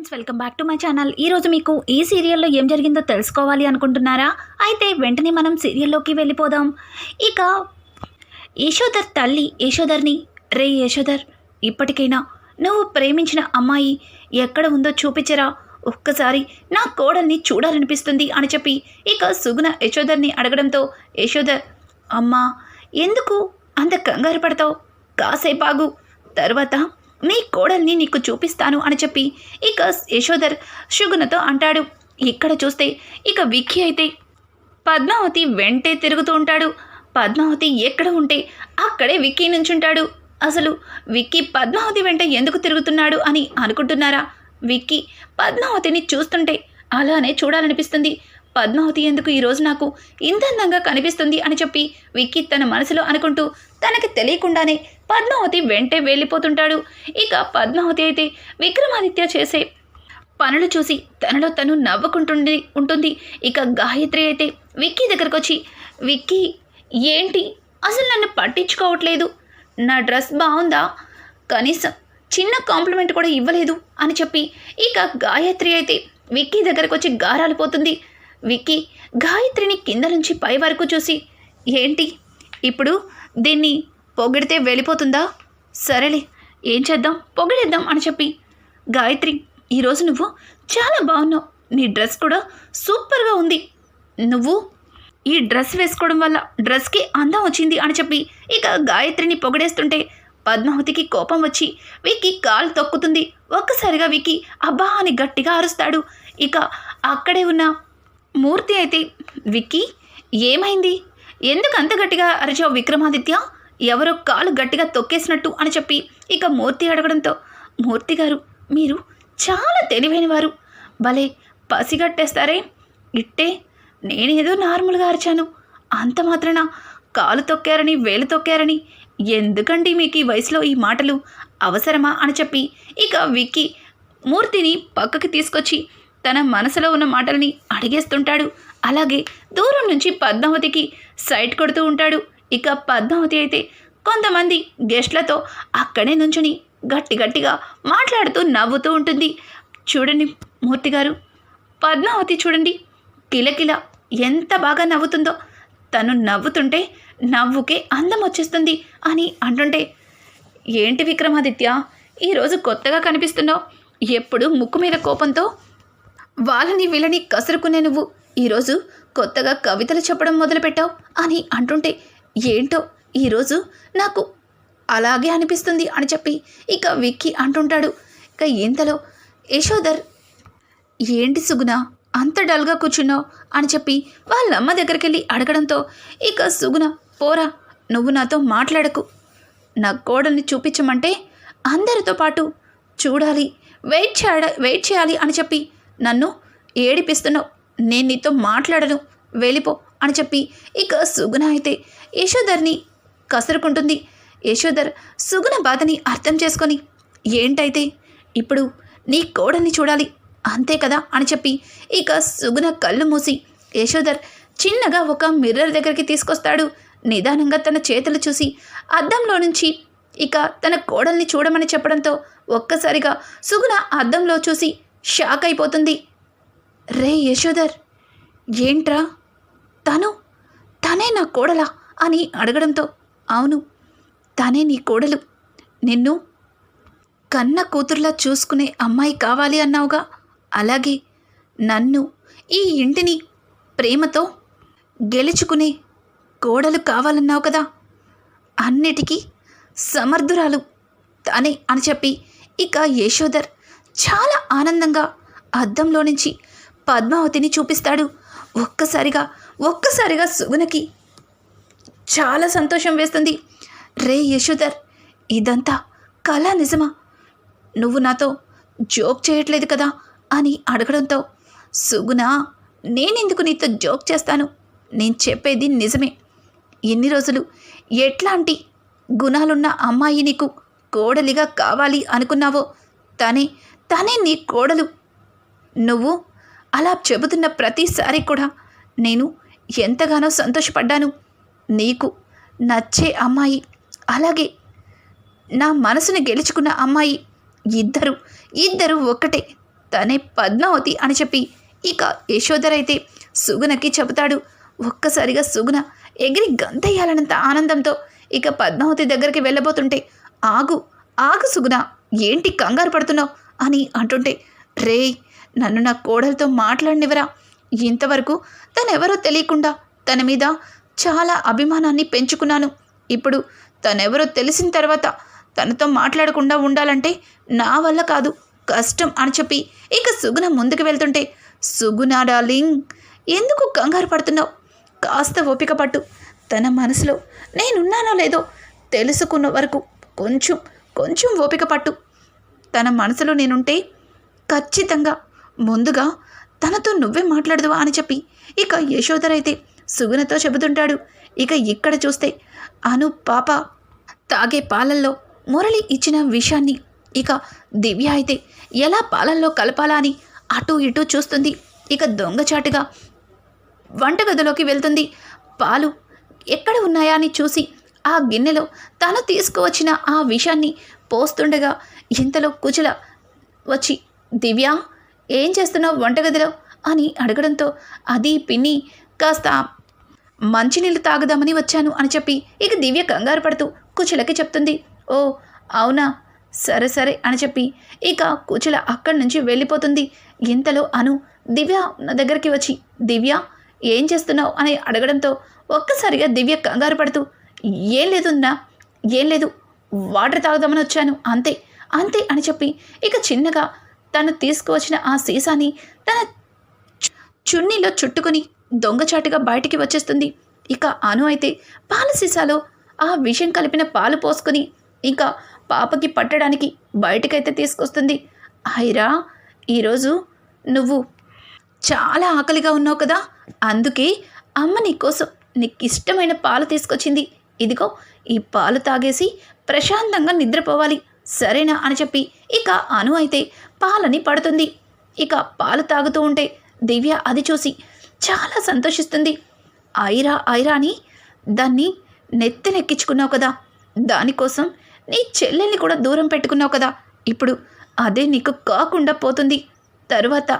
Friends welcome back to my channel. ఈరోజు మీకు ఈ సీరియల్లో ఏం జరిగిందో తెలుసుకోవాలి అనుకుంటున్నారా? అయితే వెంటనే మనం సీరియల్లోకి వెళ్ళిపోదాం. ఇక యశోధర్ తల్లి యశోధర్ని రే యశోధర్ ఇప్పటికైనా నువ్వు ప్రేమించిన అమ్మాయి ఎక్కడ ఉందో చూపించరా? ఒక్కసారి నా కోడల్ని చూడాలనిపిస్తుంది అని చెప్పి ఇక సుగుణ యశోధర్ని అడగడంతో యశోధర్ అమ్మా ఎందుకు అంత కంగారు పడతావు? కాసేపు ఆగు తర్వాత నీ కోడల్ని నీకు చూపిస్తాను అని చెప్పి ఇక యశోధర్ శుగునతో అంటాడు. ఇక్కడ చూస్తే ఇక విక్కీ అయితే పద్మావతి వెంటే తిరుగుతూ ఉంటాడు. పద్మావతి ఎక్కడ ఉంటే అక్కడే విక్కీ నుంచుంటాడు. అసలు విక్కీ పద్మావతి వెంట ఎందుకు తిరుగుతున్నాడు అని అనుకుంటున్నారా? విక్కీ పద్మావతిని చూస్తుంటే అలానే చూడాలనిపిస్తుంది. పద్మావతి ఎందుకు ఈరోజు నాకు ఇంత అందంగా కనిపిస్తుంది అని చెప్పి విక్కీ తన మనసులో అనుకుంటూ తనకి తెలియకుండానే పద్మావతి వెంటే వెళ్ళిపోతుంటాడు. ఇక పద్మావతి అయితే విక్రమాదిత్య చేసే పనులు చూసి తనలో తను నవ్వుకుంటుంది ఉంటుంది. ఇక గాయత్రి అయితే విక్కీ దగ్గరకు వచ్చి విక్కీ ఏంటి? అసలు నన్ను పట్టించుకోవట్లేదు. నా డ్రెస్ బాగుందా? కనీసం చిన్న కాంప్లిమెంట్ కూడా ఇవ్వలేదు అని చెప్పి ఇక గాయత్రి అయితే విక్కీ దగ్గరకు వచ్చి గారాలిపోతుంది విక్కీ గాయత్రిని కింద నుంచి పై వరకు చూసి ఏంటి? ఇప్పుడు దీన్ని పొగిడితే వెళ్ళిపోతుందా? సరేలే ఏం చేద్దాం? పొగిడేద్దాం అని చెప్పి. గాయత్రి ఈరోజు నువ్వు చాలా బాగున్నావు. నీ డ్రెస్ కూడా సూపర్గా ఉంది. నువ్వు ఈ డ్రెస్ వేసుకోవడం వల్ల డ్రెస్కి అందం వచ్చింది అని చెప్పి ఇక గాయత్రిని పొగడేస్తుంటే పద్మావతికి కోపం వచ్చి వికి కాలు తొక్కుతుంది. ఒక్కసారిగా వికి అబ్బా అని గట్టిగా అరుస్తాడు. ఇక అక్కడే ఉన్న మూర్తి అయితే విక్కీ ఏమైంది? ఎందుకు అంత గట్టిగా అరిచావు విక్రమాదిత్య? ఎవరో కాలు గట్టిగా తొక్కేసినట్టు అని చెప్పి ఇక మూర్తి అడగడంతో మూర్తి గారు మీరు చాలా తెలివైనవారు. భలే పసిగట్టేస్తారే. ఇట్టే నేనేదో నార్మల్గా అరిచాను. అంత మాత్రాన కాలు తొక్కారని వేలు తొక్కారని ఎందుకండి మీకు ఈ వయసులో ఈ మాటలు అవసరమా అని చెప్పి ఇక విక్కీ మూర్తిని పక్కకి తీసుకొచ్చి తన మనసులో ఉన్న మాటల్ని అడిగేస్తుంటాడు. అలాగే దూరం నుంచి పద్మావతికి సైట్ కొడుతూ ఉంటాడు. ఇక పద్మావతి అయితే కొంతమంది గెస్ట్లతో అక్కడే నుంచుని గట్టి గట్టిగా మాట్లాడుతూ నవ్వుతూ ఉంటుంది. చూడండి మూర్తి గారు. పద్మావతి చూడండి కిలకిల ఎంత బాగా నవ్వుతుందో. తను నవ్వుతుంటే నవ్వుకే అందం వచ్చేస్తుంది అని అంటుంటే ఏంటి విక్రమాదిత్య ఈరోజు కొత్తగా కనిపిస్తున్నావు. ఎప్పుడు ముక్కు మీద కోపంతో వాళ్ళని వీళ్ళని కసురుకునే నువ్వు. ఈరోజు కొత్తగా కవితలు చెప్పడం మొదలుపెట్టావు అని అంటుంటే ఏంటో ఈరోజు నాకు అలాగే అనిపిస్తుంది అని చెప్పి ఇక విక్కీ అంటుంటాడు. ఇక ఇంతలో యశోదర్ ఏంటి సుగుణ అంత డల్గా కూర్చున్నావు అని చెప్పి వాళ్ళ అమ్మ దగ్గరికి వెళ్ళి అడగడంతో ఇక సుగుణ పోరా నువ్వు నాతో మాట్లాడకు. నా కోడల్ని చూపించమంటే అందరితో పాటు చూడాలి వెయిట్ చేయ వెయిట్ చేయాలి అని చెప్పి నన్ను ఏడిపిస్తున్నావు. నేను నీతో మాట్లాడను. వెళ్ళిపో అని చెప్పి ఇక సుగుణ అయితే యశోధర్ని కసురుకుంటుంది. యశోధర్ సుగుణ బాధని అర్థం చేసుకొని ఏంటైతే? ఇప్పుడు నీ కోడల్ని చూడాలి. అంతే కదా? అని చెప్పి ఇక సుగుణ కళ్ళు మూసి యశోధర్ చిన్నగా ఒక మిర్రర్ దగ్గరికి తీసుకొస్తాడు. నిదానంగా తన చేతులు చూసి అద్దంలో నుంచి ఇక తన కోడల్ని చూడమని చెప్పడంతో ఒక్కసారిగా సుగుణ అద్దంలో చూసి షాక్ అయిపోతుంది. రే యశోధర్ ఏంట్రా? తను తనే నా కోడలా అని అడగడంతో అవును తనే నీ కోడలు. నిన్ను కన్న కూతుర్లా చూసుకునే అమ్మాయి కావాలి అన్నావుగా. అలాగే నన్ను ఈ ఇంటిని ప్రేమతో గెలుచుకునే కోడలు కావాలన్నావు కదా. అన్నిటికీ సమర్థురాలు తనే అని చెప్పి ఇక యశోధర్ చాలా ఆనందంగా అద్దంలో నుంచి పద్మావతిని చూపిస్తాడు. ఒక్కసారిగా ఒక్కసారిగా సుగుణకి చాలా సంతోషం వేస్తుంది. రే యశోధర్ ఇదంతా కళ నిజమా? నువ్వు నాతో జోక్ చేయట్లేదు కదా అని అడగడంతో సుగుణ నేనెందుకు నీతో జోక్ చేస్తాను? నేను చెప్పేది నిజమే. ఎన్ని రోజులు ఎట్లాంటి గుణాలున్న అమ్మాయి నీకు కోడలిగా కావాలి అనుకున్నావో తనే తనే నీ కోడలు. నువ్వు అలా చెబుతున్న ప్రతిసారి కూడా నేను ఎంతగానో సంతోషపడ్డాను. నీకు నచ్చే అమ్మాయి అలాగే నా మనసును గెలుచుకున్న అమ్మాయి ఇద్దరు ఇద్దరు ఒక్కటే. తనే పద్మావతి అని చెప్పి ఇక యశోధర్ అయితే సుగుణకి చెబుతాడు. ఒక్కసారిగా సుగుణ ఎగిరి గంతయ్యాలనంత ఆనందంతో ఇక పద్మావతి దగ్గరికి వెళ్ళబోతుంటే ఆగు ఆగు సుగుణ ఏంటి కంగారు పడుతున్నావు? అని అంటుంటే రే నన్ను నా కోడలతో మాట్లాడినివరా ఇంతవరకు తనెవరో తెలియకుండా తన మీద చాలా అభిమానాన్ని పెంచుకున్నాను. ఇప్పుడు తనెవరో తెలిసిన తర్వాత తనతో మాట్లాడకుండా ఉండాలంటే నా వల్ల కాదు కష్టం అని చెప్పి ఇక సుగుణ ముందుకు వెళ్తుంటే సుగుణ డార్లింగ్ ఎందుకు కంగారు పడుతున్నావు? కాస్త ఓపిక పట్టు. తన మనసులో నేనున్నానో లేదో తెలుసుకున్న వరకు కొంచెం కొంచెం ఓపిక పట్టు. తన మనసులో నేనుంటే ఖచ్చితంగా ముందుగా తనతో నువ్వే మాట్లాడదువా అని చెప్పి ఇక యశోధర్ అయితే సుగుణతో చెబుతుంటాడు. ఇక ఇక్కడ చూస్తే అను పాప తాగే పాలల్లో మురళి ఇచ్చిన విషయాన్ని ఇక దివ్య అయితే ఎలా పాలల్లో కలపాలా అని అటు ఇటు చూస్తుంది. ఇక దొంగచాటుగా వంటగదిలోకి వెళ్తుంది. పాలు ఎక్కడ ఉన్నాయా అని చూసి ఆ గిన్నెలో తను తీసుకువచ్చిన ఆ విషాన్ని పోస్తుండగా ఇంతలో కుచల వచ్చి దివ్య ఏం చేస్తున్నావు వంటగదిలో? అని అడగడంతో అది పిన్ని కాస్త మంచినీళ్ళు తాగుదామని వచ్చాను అని చెప్పి ఇక దివ్య కంగారు పడుతూ కుచులకి చెప్తుంది. ఓ అవునా? సరే సరే అని చెప్పి ఇక కుచల అక్కడి నుంచి వెళ్ళిపోతుంది. ఇంతలో అను దివ్య నా దగ్గరికి వచ్చి దివ్య ఏం చేస్తున్నావు? అని అడగడంతో ఒక్కసారిగా దివ్య కంగారు పడుతూ ఏం లేదున్నా ఏం లేదు వాటర్ తాగుదామని వచ్చాను. అంతే అంతే అని చెప్పి ఇక చిన్నగా తను తీసుకువచ్చిన ఆ సీసాని తన చున్నీలో చుట్టుకుని దొంగచాటుగా బయటికి వచ్చేస్తుంది. ఇక అను అయితే పాల సీసాలో ఆ విషం కలిపిన పాలు పోసుకుని ఇంకా పాపకి పట్టడానికి బయటకైతే తీసుకొస్తుంది. హైరా ఈరోజు నువ్వు చాలా ఆకలిగా ఉన్నావు కదా అందుకే అమ్మ నీకోసం నీకు ఇష్టమైన పాలు తీసుకొచ్చింది. ఇదిగో ఈ పాలు తాగేసి ప్రశాంతంగా నిద్రపోవాలి. సరేనా అని చెప్పి ఇక అను అయితే పాలని పడుతుంది. ఇక పాలు తాగుతూ ఉంటే దివ్య అది చూసి చాలా సంతోషిస్తుంది. ఐరా ఐరా అని దాన్ని నెత్తినెక్కించుకున్నావు కదా. దానికోసం నీ చెల్లెల్ని కూడా దూరం పెట్టుకున్నావు కదా. ఇప్పుడు అదే నీకు కాకుండా పోతుంది. తరువాత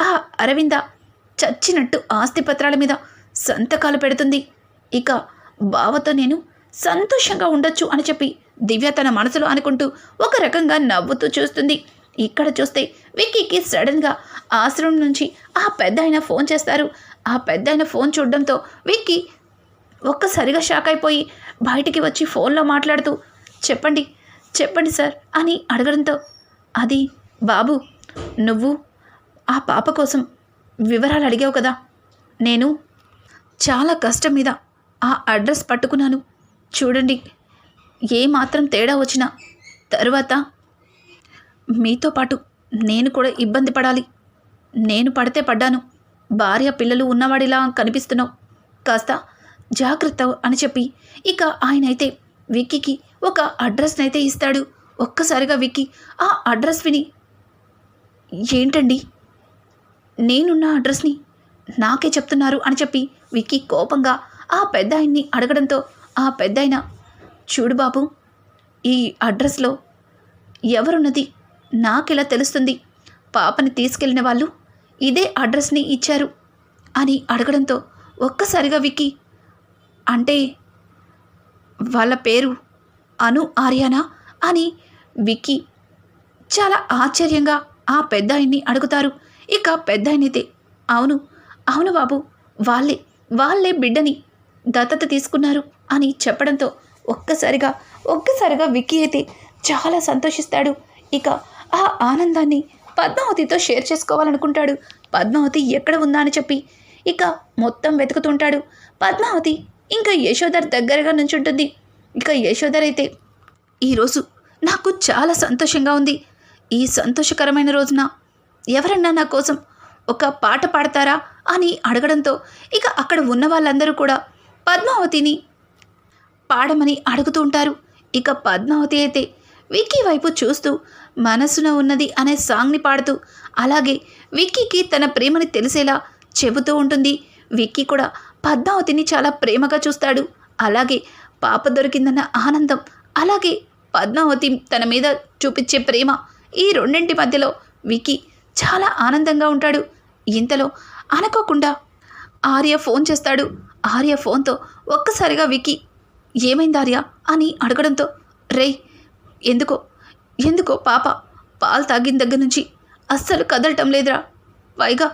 ఆ అరవింద చచ్చినట్టు ఆస్తిపత్రాల మీద సంతకాలు పెడుతుంది. ఇక బావతో నేను సంతోషంగా ఉండొచ్చు అని చెప్పి దివ్య తన మనసులో అనుకుంటూ ఒక రకంగా నవ్వుతూ చూస్తుంది. ఇక్కడ చూస్తే విక్కీకి సడన్గా ఆశ్రమం నుంచి ఆ పెద్ద ఫోన్ చేస్తారు. ఆ పెద్ద ఫోన్ చూడడంతో విక్కీ ఒక్కసారిగా షాక్ అయిపోయి బయటికి వచ్చి ఫోన్లో మాట్లాడుతూ చెప్పండి చెప్పండి సార్ అని అడగడంతో అది బాబు నువ్వు ఆ పాప కోసం వివరాలు అడిగావు కదా నేను చాలా కష్టం మీద ఆ అడ్రస్ పట్టుకున్నాను. చూడండి ఏ మాత్రం తేడా వచ్చినా తరువాత మీతో పాటు నేను కూడా ఇబ్బంది పడాలి. నేను పడితే పడ్డాను. భార్య పిల్లలు ఉన్నవాడిలా కనిపిస్తున్నావు. కాస్త జాగ్రత్త అని చెప్పి ఇక ఆయన అయితే విక్కీకి ఒక అడ్రస్ని అయితే ఇస్తాడు. ఒక్కసారిగా విక్కీ ఆ అడ్రస్ విని ఏంటండి? నేనున్న అడ్రస్ని నాకే చెప్తున్నారు అని చెప్పి విక్కీ కోపంగా ఆ పెద్ద ఆయన్ని అడగడంతో ఆ పెద్దయిన చూడు బాబు ఈ అడ్రస్లో ఎవరున్నది? నాకెలా తెలుస్తుంది? పాపని తీసుకెళ్ళిన వాళ్ళు ఇదే అడ్రస్ని ఇచ్చారు అని అడగడంతో ఒక్కసారిగా విక్కి అంటే వాళ్ళ పేరు అను ఆర్యానా అని విక్కీ చాలా ఆశ్చర్యంగా ఆ పెద్దాయన్ని అడుగుతారు. ఇక పెద్దాయనైతే అవును అవును బాబు వాళ్ళే వాళ్ళే బిడ్డని దత్తత తీసుకున్నారు. అని చెప్పడంతో ఒక్కసారిగా ఒక్కసారిగా విక్కీ అయితే చాలా సంతోషిస్తాడు. ఇక ఆ ఆనందాన్ని పద్మావతితో షేర్ చేసుకోవాలనుకుంటాడు. పద్మావతి ఎక్కడ ఉందా అని చెప్పి ఇక మొత్తం వెతుకుతుంటాడు. పద్మావతి ఇంకా యశోధర్ దగ్గరగా నుంచుంటుంది. ఇక యశోధర్ అయితే ఈరోజు నాకు చాలా సంతోషంగా ఉంది. ఈ సంతోషకరమైన రోజున ఎవరన్నా నా కోసం ఒక పాట పాడతారా? అని అడగడంతో ఇక అక్కడ ఉన్న వాళ్ళందరూ కూడా పద్మావతిని పాడమని అడుగుతూ ఉంటారు. ఇక పద్మావతి అయితే విక్కీ వైపు చూస్తూ మనసున ఉన్నది అనే సాంగ్ని పాడుతూ అలాగే విక్కీకి తన ప్రేమని తెలిసేలా చెబుతూ ఉంటుంది. విక్కీ కూడా పద్మావతిని చాలా ప్రేమగా చూస్తాడు. అలాగే పాప దొరికిందన్న ఆనందం అలాగే పద్మావతి తన మీద చూపించే ప్రేమ ఈ రెండింటి మధ్యలో విక్కీ చాలా ఆనందంగా ఉంటాడు. ఇంతలో అనుకోకుండా ఆర్య ఫోన్ చేస్తాడు. ఆర్య ఫోన్తో ఒక్కసారిగా విక్కీ ఏమైంది ఆర్య అని అడగడంతో రేయ్ ఎందుకో ఎందుకో పాప పాలు తాగిన దగ్గర నుంచి అస్సలు కదలటం లేదురా. పైగా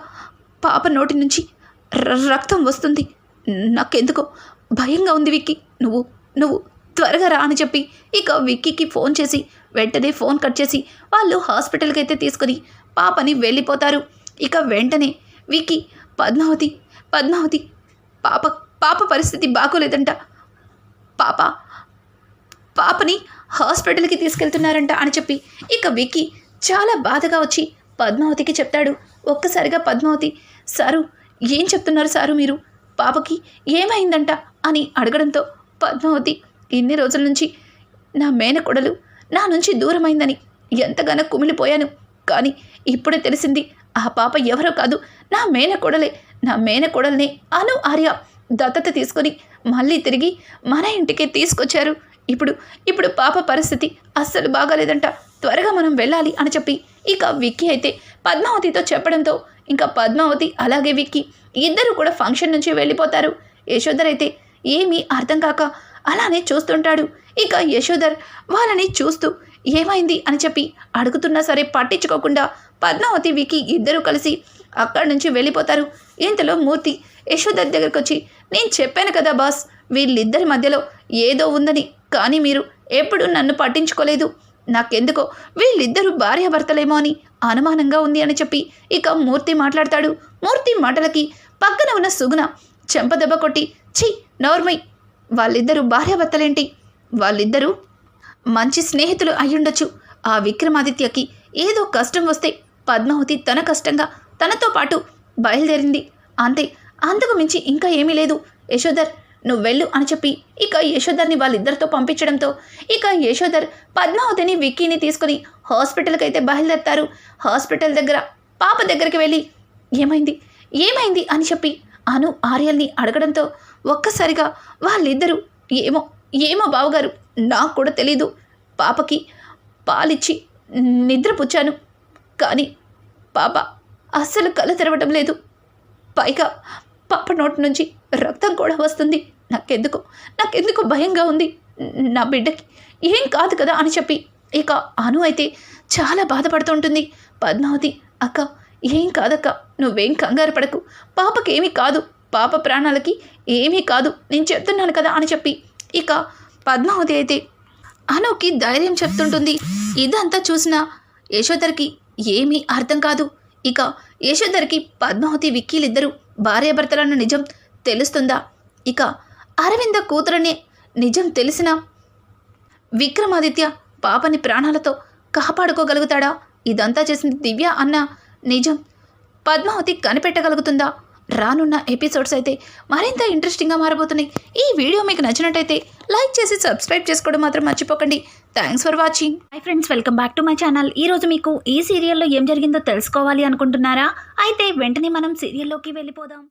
పాప నోటి నుంచి ర- రక్తం వస్తుంది. నాకెందుకో భయంగా ఉంది విక్కీ. నువ్వు నువ్వు త్వరగా రా అని చెప్పి ఇక విక్కీకి ఫోన్ చేసి వెంటనే ఫోన్ కట్ చేసి వాళ్ళు హాస్పిటల్కి అయితే తీసుకుని పాపని వెళ్ళిపోతారు. ఇక వెంటనే విక్కీ పద్మావతి పద్మావతి పాప పాప పరిస్థితి బాగోలేదంట. పాప. పాపని హాస్పిటల్కి తీసుకెళ్తున్నారంట అని చెప్పి ఇక విక్కీ చాలా బాధగా వచ్చి పద్మావతికి చెప్తాడు. ఒక్కసారిగా పద్మావతి సారు ఏం చెప్తున్నారు సారు మీరు? పాపకి ఏమైందంట? అని అడగడంతో పద్మావతి ఇన్ని రోజుల నుంచి నా మేనకొడలు నా నుంచి దూరమైందని ఎంతగానో కుమిలిపోయాను. కానీ ఇప్పుడే తెలిసింది ఆ పాప ఎవరో కాదు నా మేనకొడలే నా మేనకొడలనే అను ఆర్య. దత్తత తీసుకొని మళ్ళీ తిరిగి మన ఇంటికి తీసుకొచ్చారు. ఇప్పుడు ఇప్పుడు పాప పరిస్థితి అస్సలు బాగాలేదంట. త్వరగా మనం వెళ్ళాలి అని చెప్పి ఇక విక్కీ అయితే పద్మావతితో చెప్పడంతో ఇంకా పద్మావతి అలాగే విక్కీ ఇద్దరు కూడా ఫంక్షన్ నుంచి వెళ్ళిపోతారు. యశోధర్ అయితే ఏమీ అర్థం కాక అలానే చూస్తుంటాడు. ఇక యశోధర్ వాళ్ళని చూస్తూ ఏమైంది అని చెప్పి అడుగుతున్నా సరే పట్టించుకోకుండా పద్మావతి వికి ఇద్దరు కలిసి అక్కడి నుంచి వెళ్ళిపోతారు. ఇంతలో మూర్తి యశోధర్ దగ్గరకు వచ్చి నేను చెప్పాను కదా బాస్ వీళ్ళిద్దరి మధ్యలో ఏదో ఉందని కానీ మీరు ఎప్పుడూ నన్ను పట్టించుకోలేదు. నాకెందుకో వీళ్ళిద్దరూ భార్యాభర్తలేమో అని అనుమానంగా ఉంది అని చెప్పి ఇక మూర్తి మాట్లాడతాడు. మూర్తి మాటలకి పక్కన ఉన్న సుగుణ చెంపదెబ్బ కొట్టి ఛీ నోర్మై వాళ్ళిద్దరూ భార్యాభర్తలేంటి? వాళ్ళిద్దరూ మంచి స్నేహితులు అయ్యుండొచ్చు. ఆ విక్రమాదిత్యకి ఏదో కష్టం వస్తే పద్మావతి తన కష్టంగా తనతో పాటు బయలుదేరింది. అంతే అంతకు మించి ఇంకా ఏమీ లేదు. యశోధర్ నువ్వు వెళ్ళు అని చెప్పి ఇక యశోధర్ని వాళ్ళిద్దరితో పంపించడంతో ఇక యశోధర్ పద్మావతిని విక్కీని తీసుకుని హాస్పిటల్కి అయితే బయలుదేరుతారు. హాస్పిటల్ దగ్గర పాప దగ్గరికి వెళ్ళి ఏమైంది? ఏమైంది? అని చెప్పి అను ఆర్యల్ని అడగడంతో ఒక్కసారిగా వాళ్ళిద్దరూ ఏమో ఏమో బావగారు నాకు కూడా తెలీదు. పాపకి పాలిచ్చి నిద్రపుచ్చాను. కానీ పాప అస్సలు కళ తెరవడం లేదు. పైగా పాప నోటి నుంచి రక్తం కూడా వస్తుంది. నాకెందుకు నాకెందుకు భయంగా ఉంది. నా బిడ్డకి ఏం కాదు కదా అని చెప్పి ఇక అను అయితే చాలా బాధపడుతుంటుంది పద్మావతి అక్క ఏం కాదక్క నువ్వేం కంగారు పడకు. పాపకి కాదు. పాప ప్రాణాలకి ఏమీ కాదు. నేను చెప్తున్నాను కదా అని చెప్పి ఇక పద్మావతి అయితే అనుకి ధైర్యం చెప్తుంటుంది. ఇదంతా చూసిన యశోధర్కి ఏమీ అర్థం కాదు. ఇక యశోధర్కి పద్మావతి విక్కీలిద్దరూ భార్యాభర్తలన్న నిజం తెలుస్తుందా? ఇక అరవింద కూతురనే నిజం తెలిసిన విక్రమాదిత్య పాపని ప్రాణాలతో కాపాడుకోగలుగుతాడా? ఇదంతా చేసింది దివ్య అన్న నిజం పద్మావతి కనిపెట్టగలుగుతుందా? రానున్న ఎపిసోడ్స్ అయితే మరింత ఇంట్రెస్టింగ్గా మారబోతున్నాయి. ఈ వీడియో మీకు నచ్చినట్టయితే లైక్ చేసి సబ్స్క్రైబ్ చేసుకోవడం మాత్రం మర్చిపోకండి. Thanks for watching hi friends welcome back to my channel ఈ రోజు మీకు ఈ సీరియల్లో ఏం జరిగిందో తెలుసుకోవాలి అనుకుంటున్నారా? అయితే వెంటనే మనం సీరియల్లోకి వెళ్ళిపోదాం.